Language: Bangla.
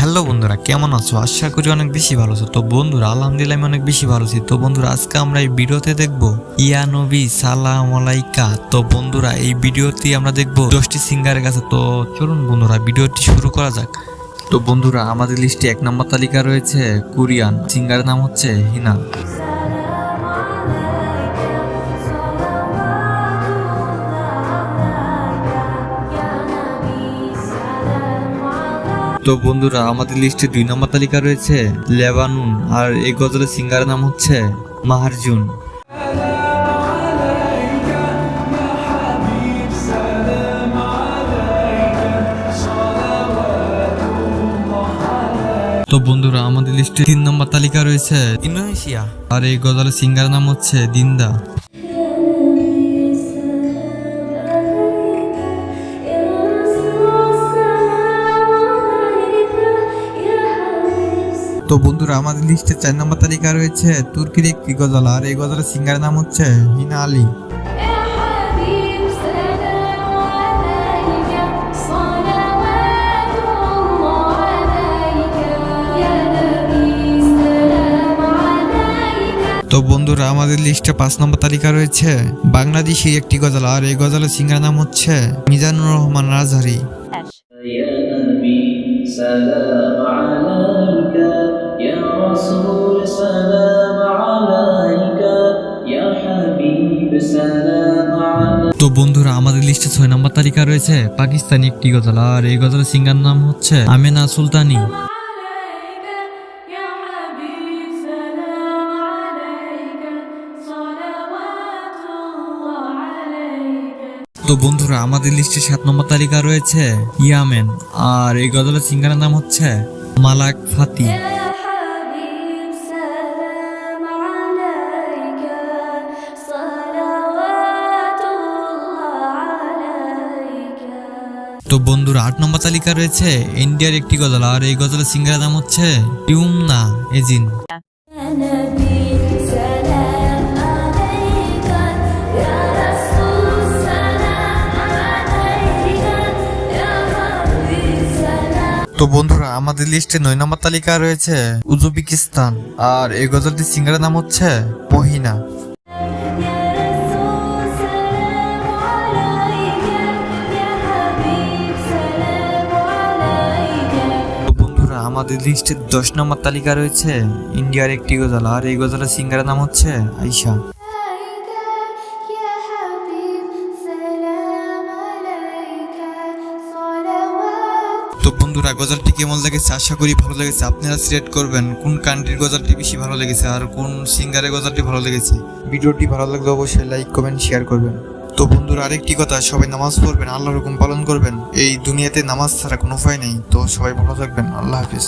হ্যালো বন্ধুরা, কেমন আছো? আশা করি অনেক বেশি ভালো আছো। তো বন্ধুরা, আলহামদুলিল্লাহ আমি অনেক বেশি ভালো আছি। তো বন্ধুরা, আজকে আমরা এই ভিডিওতে দেখব ইয়ানবি সালাম আলাইকা। তো বন্ধুরা, এই ভিডিওটি আমরা দেখব দশটি সিঙ্গারের কাছে। তো চলুন বন্ধুরা, ভিডিওটি শুরু করা যাক। তো বন্ধুরা, আমাদের লিস্টে এক নম্বর তালিকা রয়েছে কোরিয়ান। সিঙ্গারের নাম হচ্ছে হিনা তো বন্ধুরা, আমাদের লিস্টে দুই নম্বর তালিকা রয়েছে, লেবানুন, আর এই গজলের সিঙ্গারের নাম হচ্ছে মাহারজুন। তো বন্ধুরা, আমাদের লিস্টে তিন নম্বর তালিকা রয়েছে, ইন্দোনেশিয়া, আর এই গজলের সিঙ্গারের নাম হচ্ছে দিন্দা। তো বন্ধুরা, আমাদের লিস্টে চার নম্বর তালিকা রয়েছে তুর্কির একটি গজল, আর এই গজলের সিঙ্গার নাম হচ্ছে হিনা আলী। তো বন্ধুরা, আমাদের লিস্টে পাঁচ নম্বর তালিকা রয়েছে বাংলাদেশি একটি গজল, আর এই গজলের সিঙ্গার নাম হচ্ছে মিজানুর রহমান রাজহারি। তো বন্ধুরা, আমাদের লিস্টে ছয় নম্বর তালিকা রয়েছে। পাকিস্তানি একটি গজল, আর এই গজলের সিঙ্গার নাম হচ্ছে আমেনা সুলতানি। তো বন্ধুরা, আমাদের লিস্টে সাত নম্বর তালিকা রয়েছে ইয়ামেন, আর এই গজলের সিঙ্গারের নাম হচ্ছে মালাক ফাতি। তো বন্ধুরা, আট নম্বর তালিকা রয়েছে ইন্ডিয়ার একটি গজল, আর এই গজলের সিঙ্গার নাম হচ্ছে টিউমনা এজিন। তো বন্ধুরা, আমাদের লিস্টে নয় নম্বর তালিকা রয়েছে উজবেকিস্তান, আর এই গজলটির সিঙ্গারের নাম হচ্ছে পহিনা আমাদের লিস্টের দশ নম্বর তালিকা রয়েছে। ইন্ডিয়ার একটি গজালা, আর এই গজালার সিঙ্গারের নাম হচ্ছে আইসা তো বন্ধুরা, গজলটি কেমন লেগেছে? আশা করি ভালো লেগেছে। আপনারা সিলেক্ট করবেন কোন কান্ট্রির গজলটি বেশি ভালো লেগেছে আর কোন সিঙ্গারের গজলটি ভালো লেগেছে। ভিডিওটি ভালো লাগলে অবশ্যই লাইক কমেন্ট শেয়ার করবেন। তো বন্ধুর, আরেকটি কথা, সবাই নামাজ পড়বেন, আল্লাহর হুকুম পালন করবেন, এই দুনিয়াতে নামাজ ছাড়া কোনো উপায় নেই। তো সবাই ভালো থাকবেন, আল্লাহ হাফিজ।